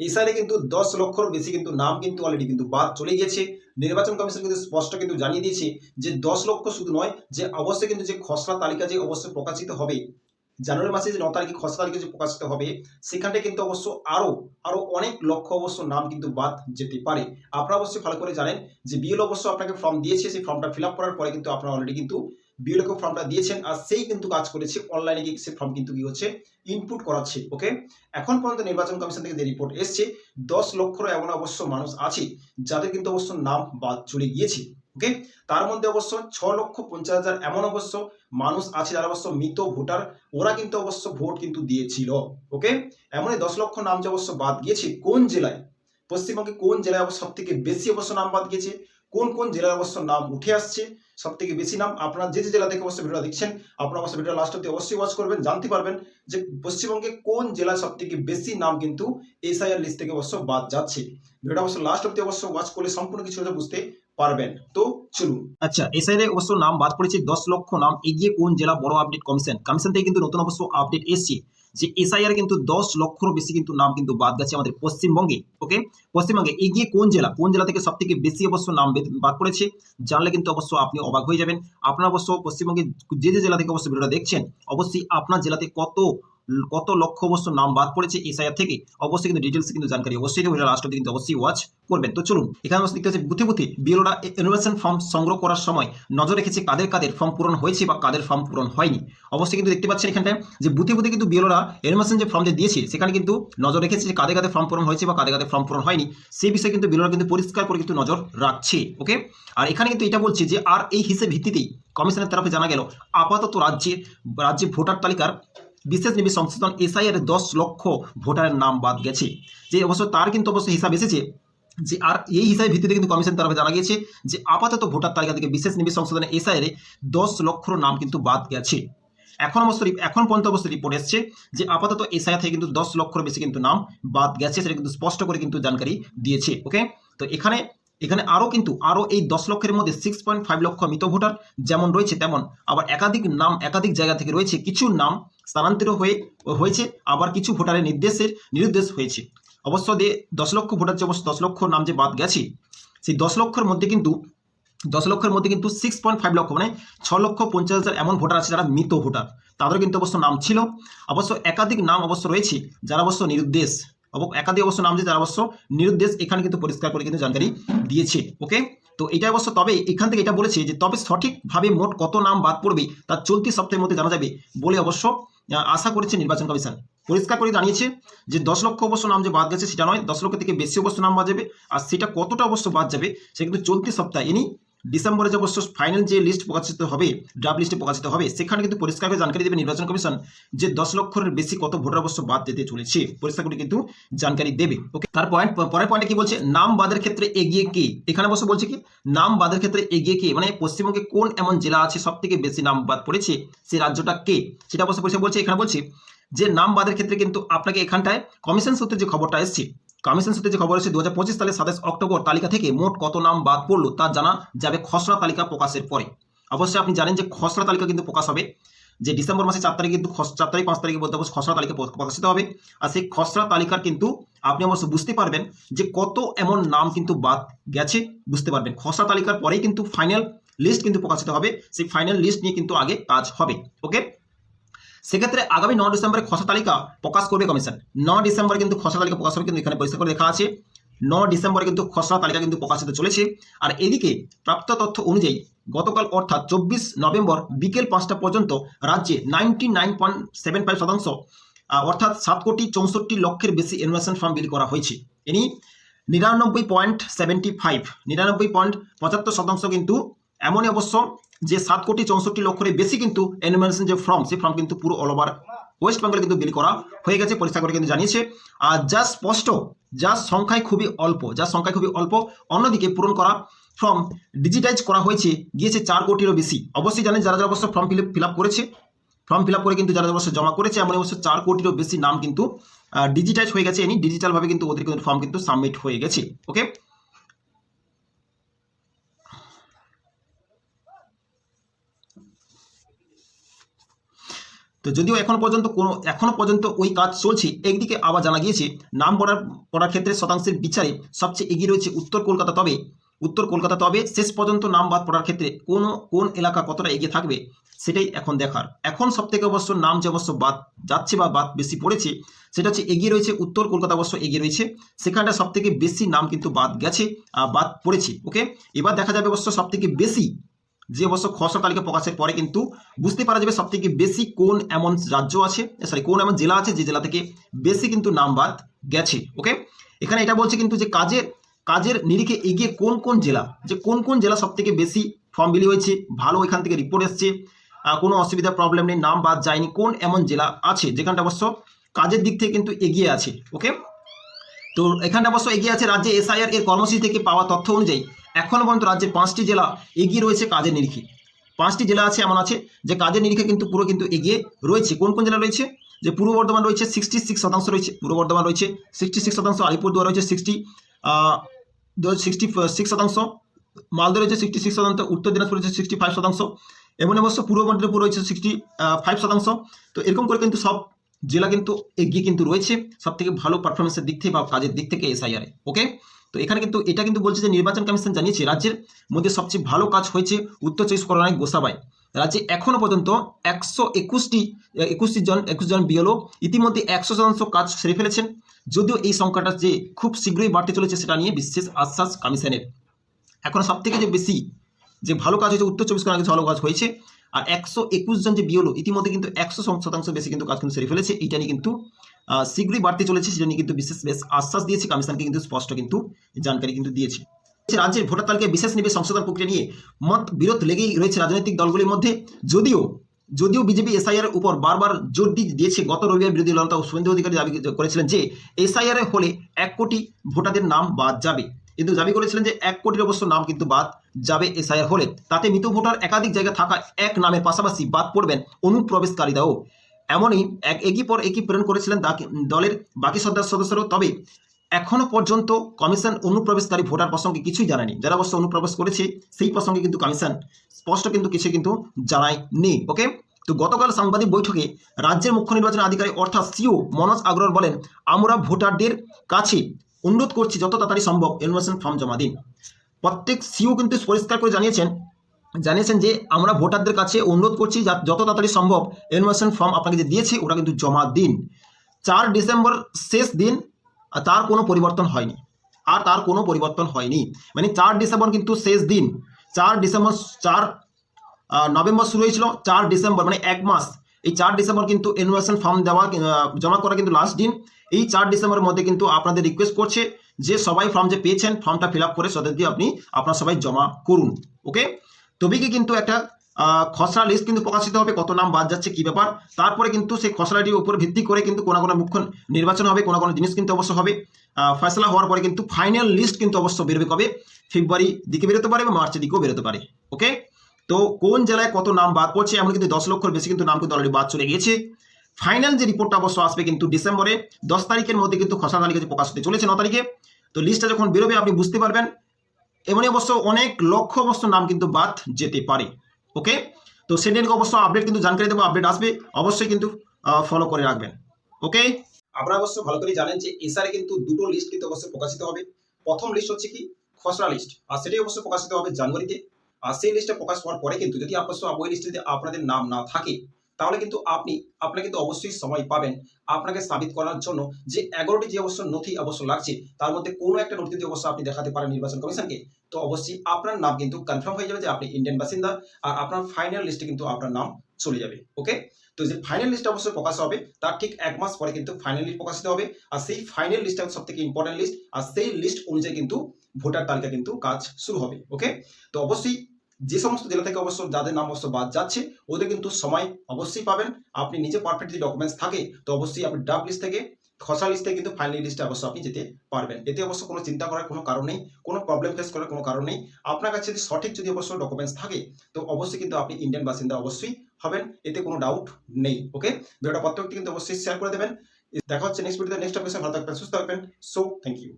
সাইডে কিন্তু দশ লক্ষর বেশি কিন্তু নাম কিন্তু অলরেডি কিন্তু বাদ চলে গেছে নির্বাচন কমিশন কিন্তু স্পষ্ট কিন্তু জানিয়ে দিয়েছে যে দশ লক্ষ শুধু নয়, যে অবশ্যই কিন্তু যে খসড়া তালিকা যে অবশ্যই প্রকাশিত হবে জানুয়ারি মাসে যে ন তারিখে খসড়া তালিকা যে প্রকাশিত হবে সেখানে কিন্তু অবশ্য আরও আরও অনেক লক্ষ অবশ্য নাম কিন্তু বাদ যেতে পারে। আপনারা অবশ্যই ভালো করে জানেন যে বিএল অবশ্য আপনাকে ফর্ম দিয়েছে, সেই ফর্মটা ফিল আপ করার পরে কিন্তু আপনারা অলরেডি কিন্তু বিএলকে ফর্মটা দিয়েছেন আর সেই কিন্তু কাজ করেছে অনলাইনে গিয়ে সে ফর্ম কিন্তু কি হচ্ছে ইনপুট করাচ্ছে ওকে এখন পর্যন্ত নির্বাচন কমিশন থেকে যে রিপোর্ট এসছে, দশ লক্ষর এমন অবশ্য মানুষ আছে যাদের কিন্তু অবশ্য নাম বাদ চলে গিয়েছে। ওকে তার মধ্যে অবশ্য ছ লক্ষ পঞ্চাশ হাজার এমন অবশ্য মানুষ আছে যারা অবশ্য মৃত ভোটার, ওরা কিন্তু অবশ্য ভোট কিন্তু দিয়েছিল। ওকে এমনই দশ লক্ষ নাম যে অবশ্য বাদ গিয়েছে, কোন জেলায়? পশ্চিমবঙ্গে কোন জেলায় সব থেকে বেশি অবশ্য নাম বাদ গিয়েছে? কোন কোন জেলায় অবশ্য নাম উঠে আসছে? সব থেকে বেশি নাম আপনারা যে যে জেলা থেকে অবশ্যই ভিডিওটা দেখছেন, আপনারা অবশ্যই ভিডিও লাস্ট অব্দি অবশ্যই ওয়াচ করবেন, জানতে পারবেন যে পশ্চিমবঙ্গে কোন জেলায় সব থেকে বেশি নাম কিন্তু এসআইআর লিস্ট থেকে অবশ্য বাদ যাচ্ছে। ভিডিওটা অবশ্য লাস্ট অব্দি অবশ্য ওয়াচ করলে সম্পূর্ণ কিছু বুঝতে পারবেন। তো চলুন। আচ্ছা এসআইআর অবশ্য নাম বাদ পড়েছে, দশ লক্ষ নাম এগিয়ে কোন জেলা বড় আপডেট কমিশন? কমিশন থেকে কিন্তু নতুন অবশ্য আপডেট এসছে যে এসআইআর কিন্তু দশ লক্ষর বেশি কিন্তু নাম কিন্তু বাদ গেছে আমাদের পশ্চিমবঙ্গে, ওকে? পশ্চিমবঙ্গে এগিয়ে কোন জেলা? কোন জেলা থেকে সব থেকে বেশি অবশ্য নাম বাদ পড়েছে? জানলে কিন্তু অবশ্য আপনি অবাক হয়ে যাবেন। আপনার অবশ্য পশ্চিমবঙ্গে যে যে জেলা থেকে অবশ্য ভিডিওটা দেখছেন, অবশ্যই আপনার জেলাতে কত কত লক্ষ বস্তু নাম বাদ পড়েছে এসআইআর থেকে, অবশ্যই কিন্তু ডিটেলস কিন্তু জানকারি, অবশ্যই ভিডিও কিন্তু অবশ্যই ওয়াচ করবেন। তো চলুন, এখানে অবশ্যই দেখতে পাচ্ছি বুথে বুথে বিএলওরা ইনোভেশন ফর্ম সংগ্রহ করার সময় নজর রেখেছে কাদের কাদের ফর্ম পূরণ হয়েছে বা কাদের ফর্ম পূরণ হয়নি। অবশ্যই কিন্তু দেখতে পাচ্ছেন এখানটায় যে বুথে বুথে কিন্তু বিএলওরা ইনোভেশন যে ফর্ম যে দিয়েছে, সেখানে কিন্তু নজর রেখেছে যে কাদের কাদের ফর্ম পূরণ হয়েছে বা কাদের কাদের ফর্ম পূরণ হয়নি। সেই বিষয়ে কিন্তু বিএলওরা কিন্তু পরিষ্কার করে কিন্তু নজর রাখছে ওকে আর এখানে কিন্তু এটা বলছে যে আর এই হিসেব ভিত্তিতেই কমিশনের তরফে জানা গেল, আপাতত রাজ্যে রাজ্যে ভোটার তালিকার বিশেষ নিবি সংশোধন এসআইআর দশ লক্ষ ভোটারের নাম বাদ গেছে। যে অবশ্য তার কিন্তু অবশ্য হিসাব এসেছে যে আর এই হিসাবের ভিত্তিতে কিন্তু কমিশন তরফে জানা গিয়েছে যে আপাতত ভোটার তালিকা থেকে বিশেষ নিবি সংশোধনে এসআইআর দশ লক্ষ নাম কিন্তু বাদ গেছে। এখন অবশ্য এখন পর্যন্ত অবশ্য রিপোর্ট এসছে যে আপাতত এসআইআর থেকে কিন্তু দশ লক্ষর বেশি কিন্তু নাম বাদ গেছে সেটা কিন্তু স্পষ্ট করে কিন্তু জানকারি দিয়েছে ওকে তো এখানে এখানে আরও কিন্তু, আরও এই দশ লক্ষের মধ্যে সিক্স পয়েন্ট ফাইভ লক্ষ মৃত ভোটার যেমন রয়েছে তেমন, আবার একাধিক নাম, একাধিক জায়গা থেকে রয়েছে কিছু নাম স্থানান্তরিত হয়ে, হয়েছে। আবার কিছু ভোটারের নির্দেশের নিরুদ্দেশ হয়েছে। অবশ্য দিয়ে দশ লক্ষ ভোটার যে অবশ্য দশ লক্ষ নাম যে বাদ গেছে, সেই দশ লক্ষের মধ্যে কিন্তু, দশ লক্ষের মধ্যে কিন্তু সিক্স পয়েন্ট ফাইভ লক্ষ মানে ছ লক্ষ পঞ্চাশ হাজার এমন ভোটার আছে যারা মৃত ভোটার। তাদেরও কিন্তু অবশ্য নাম ছিল। অবশ্য একাধিক নাম অবশ্য রয়েছে যারা অবশ্য নিরুদ্দেশ। একাধিক অবশ্য নাম যে যারা অবশ্য নিরুদ্দেশ, এখানে কিন্তু পরিষ্কার করে কিন্তু জানকারি দিয়েছে। ওকে? তো এটা অবশ্য তবে এখান থেকে এটা বলেছে যে তবে সঠিকভাবে মোট কত নাম বাদ পড়বে তা চলতি সপ্তাহের মধ্যে জানা যাবে বলে অবশ্য আশা করেছে নির্বাচন কমিশন। পরিষ্কার করে জানিয়েছে যে দশ লক্ষ অবশ্য নাম যে বাদ গেছে সেটা নয়, দশ লক্ষ থেকে বেশি অবশ্য নাম বাদ যাবে। আর সেটা কতটা অবশ্য বাদ যাবে, সে কিন্তু চলতি সপ্তাহে, ইনি ডিসেম্বরে যে অবশ্য ফাইনাল যে লিস্ট প্রকাশিত হবে ড্রাফট লিস্টে প্রকাশিত হবে, সেখানে কিন্তু পরিষ্কার করে জানকারি দেবে নির্বাচন কমিশন যে দশ লক্ষের বেশি কত ভোটার অবশ্য বাদ যেতে চলেছে। পরিষ্কার করে কিন্তু জানকারি দেবে। ওকে তার পয়েন্ট পরের পয়েন্টে কি বলছে? নাম বাদের ক্ষেত্রে এগিয়ে কে? এখানে অবশ্য বলছে কি? নাম বাদের ক্ষেত্রে এগিয়ে কে? মানে পশ্চিমবঙ্গে কোন এমন জেলা আছে সব থেকে বেশি নাম বাদ পড়েছে? সেই রাজ্যটা কে? সেটা অবশ্য বলছে, এখানে বলছে যে নাম বাদের ক্ষেত্রে কিন্তু আপনাকে এখানটায় কমিশন সূত্রে যে খবরটা এসছে কমিশন সূত্রে যে খবর এসেছে দু সালের সাতাশ অক্টোবর তালিকা থেকে মোট কত নাম বাদ পড়ল তা জানা যাবে খসড়া তালিকা প্রকাশের পরে। অবশ্যই আপনি জানেন যে খসড়া তালিকা কিন্তু প্রকাশ হবে, যে ডিসেম্বর মাসে চার তারিখে কিন্তু চার তারিখ, পাঁচ তারিখে বলতে খসড়া তালিকা প্রকাশিত হবে। আর সেই খসড়া তালিকার কিন্তু আপনি অবশ্য বুঝতে পারবেন যে কত এমন নাম কিন্তু বাদ গেছে, বুঝতে পারবেন। খসড়া তালিকার পরেই কিন্তু ফাইনাল লিস্ট কিন্তু প্রকাশিত হবে, সেই ফাইনাল লিস্ট নিয়ে কিন্তু আগে কাজ হবে। ওকে সেক্ষেত্রে আগামী ন ডিসেম্বরে খসড়া তালিকা প্রকাশ করবে কমিশন। ন ডিসেম্বরে কিন্তু খসড়া তালিকা প্রকাশ হবে, কিন্তু এখানে পরিষ্কার করে লেখা আছে। ন ডিসেম্বরে কিন্তু খসড়া তালিকা কিন্তু প্রকাশিত চলেছে। আর এদিকে প্রাপ্ত তথ্য অনুযায়ী গতকাল অর্থাৎ চব্বিশ নভেম্বর বিকেল পাঁচটা পর্যন্ত রাজ্যে ninety nine point seven five শতাংশ অর্থাৎ সাত কোটি চৌষট্টি লক্ষের বেশি ইনভেশন ফর্ম বিল করা হয়েছে। ইনি নিরানব্বই পয়েন্ট সেভেন্টি ফাইভ, নিরানব্বই পয়েন্ট পঁচাত্তর শতাংশ কিন্তু এমনই অবশ্য যে সাত কোটি চৌষট্টি লক্ষের বেশি কিন্তু এনিমেশন যে ফর্ম সেই ফর্ম কিন্তু পুরো অল ওভার ওয়েস্ট বেঙ্গলে কিন্তু বিল করা হয়ে গেছে, পরিষ্কার করে কিন্তু জানিয়েছে। আর যা স্পষ্ট, যা সংখ্যায় খুবই অল্প, যা সংখ্যায় খুবই অল্প, অন্যদিকে পূরণ করা ফর্ম ডিজিটাইজ করা হয়েছে, গিয়েছে চার কোটিরও বেশি। অবশ্যই জানেন, যারা যারা অবশ্য ফর্ম ফিল আপ করেছে ফর্ম ফিল করে কিন্তু যারা অবশ্য জমা করেছে এমন অবশ্য চার কোটিরও বেশি নাম কিন্তু ডিজিটাইজ হয়ে গেছে এনি ডিজিটালভাবে কিন্তু ওদের কিন্তু ফর্ম কিন্তু সাবমিট হয়ে গেছে ওকে তো যদিও এখন পর্যন্ত কোনো, এখনও পর্যন্ত ওই কাজ চলছে, একদিকে আবার জানা গিয়েছে, নাম পড়ার পড়ার ক্ষেত্রে শতাংশের বিচারে সবচেয়ে এগিয়ে রয়েছে উত্তর কলকাতা তবে, উত্তর কলকাতা তবে শেষ পর্যন্ত নাম বাদ পড়ার ক্ষেত্রে কোন কোন এলাকা কতটা এগিয়ে থাকবে সেটাই এখন দেখার। এখন সব থেকে অবশ্য নাম যে অবশ্য বাদ যাচ্ছে বা বাদ বেশি পড়েছে, সেটা হচ্ছে এগিয়ে রয়েছে, উত্তর কলকাতা অবশ্য এগিয়ে রয়েছে, সেখানটা সব থেকে বেশি নাম কিন্তু বাদ গেছে বাদ পড়েছে ওকে এবার দেখা যাবে অবশ্য সব থেকে বেশি যে অবশ্য খসড়া তালিকা প্রকাশের পরে কিন্তু বুঝতে পারা যাবে সব থেকে বেশি কোন এমন রাজ্য আছে সরি কোন এমন জেলা আছে যে জেলা থেকে বেশি কিন্তু নাম বাদ গেছে ওকে এখানে এটা বলছে কিন্তু যে কাজের কাজের নিরিখে এগিয়ে কোন কোন জেলা, যে কোন কোন জেলা সব থেকে বেশি ফর্ম বিলি হয়েছে, ভালো এখান থেকে রিপোর্ট এসছে কোনো অসুবিধা প্রবলেম নেই, নাম বাদ যায়নি, কোন এমন জেলা আছে যেখানটা অবশ্য কাজের দিক থেকে কিন্তু এগিয়ে আছে ওকে তো এখানে অবশ্য এগিয়ে আছে রাজ্যে এসআইআর এর কর্মসূচি থেকে পাওয়া তথ্য অনুযায়ী এখনও পর্যন্ত রাজ্যের পাঁচটি জেলা এগিয়ে রয়েছে কাজের নিরিখে। পাঁচটি জেলা আছে এমন আছে যে কাজের নিরিখে কিন্তু পুরো কিন্তু এগিয়ে রয়েছে। কোন কোন জেলা রয়েছে? যে পূর্ব বর্ধমান রয়েছে সিক্সটি সিক্স শতাংশ রয়েছে। পূর্ব বর্ধমান রয়েছে সিক্সটি সিক্স শতাংশ। আলিপুরদুয়ার রয়েছে সিক্সটি সিক্সটি সিক্স শতাংশ। মালদা রয়েছে সিক্সটি সিক্স শতাংশ। উত্তর দিনাজপুর রয়েছে সিক্সটি ফাইভ শতাংশ। এমন অবশ্য পূর্ব মেদিনীপুর রয়েছে সিক্সটি ফাইভ শতাংশ। তো এরকম করে কিন্তু সব জেলা কিন্তু এগিয়ে কিন্তু রয়েছে সব থেকে ভালো পারফরমেন্সের দিক থেকে বা কাজের দিক থেকে এসআইআরে ওকে তো এখানে কিন্তু, এটা কিন্তু বলছে যে নির্বাচন কমিশন জানিয়েছে, রাজ্যের মধ্যে সবচেয়ে ভালো কাজ হয়েছে উত্তর চব্বিশ পরগনায় গোসাবাই। রাজ্যে এখনও পর্যন্ত একশো একুশটি একুশটি জন, একুশ জন বিএলও ইতিমধ্যে একশো শতাংশ কাজ সেরে ফেলেছেন। যদিও এই সংখ্যাটা যে খুব শীঘ্রই বাড়তে চলেছে সেটা নিয়ে বিশেষ আশ্বাস কমিশনের। এখন সব থেকে যে বেশি যে ভালো কাজ হয়েছে, উত্তর চব্বিশ পরগনা ভালো কাজ হয়েছে। আর একশো একুশ জন যে বিওলো ইতিমধ্যে কিন্তু একশো শতাংশ বেশি কিন্তু কাজ কিন্তু সেরে ফেলেছে। এইটা নিয়ে কিন্তু শীঘ্রই বাড়তে চলেছে, সেটা নিয়ে কিন্তু বিশেষ বেশ আশ্বাস দিয়েছে। কমিশনকে কিন্তু স্পষ্ট কিন্তু জানকারি কিন্তু দিয়েছে। রাজ্যের ভোটার তালিকায় বিশেষ নিবে সংশোধন প্রক্রিয়া নিয়ে মত বিরোধ লেগেই রয়েছে রাজনৈতিক দলগুলির মধ্যে। যদিও যদিও বিজেপি এসআইআর উপর বারবার জোর দিয়েছে, গত রবিবার বিরোধী দলনেতা শুভেন্দু অধিকারী দাবি করেছিলেন যে এসআইআর হলে এক কোটি ভোটারদের নাম বাদ যাবে। কিন্তু দাবি করেছিলেন যে এক কোটির অবশ্য নাম কিন্তু বাদ যাবে এসআইআর হলে। তাতে মৃত ভোটার একাধিক জায়গা থাকা এক নামের পাশাপাশি বাদ পড়বেন অনুপ্রবেশকারীরাও। এমনই এক একই পর একই প্রেরণ করেছিলেন দলের বাকি সদস্য সদস্যরাও। তবে এখনও পর্যন্ত কমিশন অনুপ্রবেশকারী ভোটার প্রসঙ্গে কিছুই জানায়নি। যারা অবশ্য অনুপ্রবেশ করেছে, সেই প্রসঙ্গে কিন্তু কমিশন স্পষ্ট কিন্তু কিছু কিন্তু জানায়নি। ওকে? তো গতকাল সাংবাদিক বৈঠকে রাজ্যের মুখ্য নির্বাচন আধিকারিক অর্থাৎ সিও মনোজ আগরওয়াল বলেন, আমরা ভোটারদের কাছে অনুরোধ করছি যত তাড়াতাড়ি সম্ভব এনভেশন ফর্ম জমা দিন। প্রত্যেক সিও কিন্তু পরিষ্কার করে জানিয়েছেন জানিয়েছেন যে আমরা ভোটারদের কাছে অনুরোধ করছি যত তাড়াতাড়ি সম্ভব এনভেশন ফর্ম আপনাকে যে দিয়েছি ওটা কিন্তু জমা দিন। চার ডিসেম্বর শেষ দিন তার কোনো পরিবর্তন হয়নি। আর তার কোনো পরিবর্তন হয়নি। মানে চার ডিসেম্বর কিন্তু শেষ দিন। চার ডিসেম্বর, চার নভেম্বর শুরু হয়েছিল, চার ডিসেম্বর মানে এক মাস। এই চার ডিসেম্বর কিন্তু ইনভেশন ফর্ম দেওয়া জমা করা কিন্তু লাস্ট দিন। এই চার ডিসেম্বরের মধ্যে কিন্তু আপনাদের রিকোয়েস্ট করছে যে সবাই ফর্ম যে পেয়েছেন ফর্মটা ফিল আপ করে দিয়ে আপনি, আপনার সবাই জমা করুন ওকে তবে কি কিন্তু একটা খসড়া লিস্ট কিন্তু প্রকাশিত হবে, কত নাম বাদ যাচ্ছে, কি ব্যাপার? তারপরে কিন্তু সেই খসড়াটির উপর ভিত্তি করে কিন্তু কোনো কোনো মুখ্য নির্বাচন হবে, কোনো কোনো জিনিস কিন্তু অবশ্য হবে। ফয়সলা হওয়ার পরে কিন্তু ফাইনাল লিস্ট কিন্তু অবশ্য বেরোবে কবে? ফেব্রুয়ারি দিকে বেরোতে পারে বা মার্চের দিকেও বেরোতে পারে ওকে তো কোন জেলায় কত নাম বাদ পড়ছে এমন কিন্তু দশ লক্ষর বেশি কিন্তু নাম কিন্তু অলরেডি বাদ চলে গিয়েছে। ফাইনাল যে রিপোর্টটা অবশ্য আসবে কিন্তু ডিসেম্বরে দশ তারিখের মধ্যে কিন্তু খসড়া তালিকা প্রকাশ হতে চলেছে ন তারিখে, তো লিস্টটা যখন বেরোবে আপনি বুঝতে পারবেন। এমনই অবশ্য অনেক লক্ষ অবশ্য নাম কিন্তু বাদ যেতে পারে ওকে তো সেদিনকে অবশ্য আপডেট কিন্তু জানকারি দেবো আপডেট আসবে, অবশ্যই কিন্তু ফলো করে রাখবেন ওকে আপনারা অবশ্য ভালো করে জানেন যে এসআরে কিন্তু দুটো লিস্ট কিন্তু অবশ্যই প্রকাশিত হবে। প্রথম লিস্ট হচ্ছে কি? খসড়া লিস্ট আর সেটাই অবশ্যই প্রকাশিত হবে জানুয়ারিতে। আর সেই লিস্টটা প্রকাশ হওয়ার পরে কিন্তু যদি অবশ্য ওই লিস্টে আপনাদের নাম না থাকে তাহলে কিন্তু আপনি, আপনাকে কিন্তু অবশ্যই সময় পাবেন আপনাকে সাবিত করার জন্য যে এগারোটি যে অবশ্য নথি অবশ্য লাগছে, তার মধ্যে কোনো একটা নথি যদি অবশ্য আপনি দেখাতে পারেন নির্বাচন কমিশনকে। তো অবশ্যই আপনার নাম কিন্তু কনফার্ম হয়ে যাবে যে আপনি ইন্ডিয়ান বাসিন্দা আর আপনার ফাইনাল লিস্টে কিন্তু আপনার নাম চলে যাবে ওকে তো যে ফাইনাল লিস্ট অবশ্যই প্রকাশ হবে, তার ঠিক এক মাস পরে কিন্তু ফাইনাল লিস্ট প্রকাশিত হবে আর সেই ফাইনাল লিস্টটা সব থেকে ইম্পর্টেন্ট লিস্ট আর সেই লিস্ট অনুযায়ী কিন্তু ভোটার তালিকা কিন্তু কাজ শুরু হবে ওকে তো অবশ্যই যে সমস্ত জেলা থেকে অবশ্য যাদের নাম অবশ্য বাদ যাচ্ছে, ওদের কিন্তু সময় অবশ্যই পাবেন। আপনি নিজে পারফেক্ট যদি ডকুমেন্টস থাকে, তো অবশ্যই আপনি ডাব লিস্ট থেকে লিস্ট থেকে কিন্তু ফাইনাল লিস্টে অবশ্য আপনি যেতে পারবেন। এতে অবশ্য কোনো চিন্তা করার কোনো কারণ নেই, কোনো প্রবলেম ফেস করার কোনো কারণ নেই। আপনার কাছে যদি সঠিক যদি অবশ্য ডকুমেন্টস থাকে, তো অবশ্যই কিন্তু আপনি ইন্ডিয়ান বাসিন্দা অবশ্যই হবেন, এতে কোনো ডাউট নেই ওকে ভিডিওটা প্রত্যেকটি কিন্তু অবশ্যই শেয়ার করে দেবেন। দেখা হচ্ছে নেক্সট ভিডিওতে নেক্সট অফিসে ভালো থাকবেন, সুস্থ থাকবেন। So thank you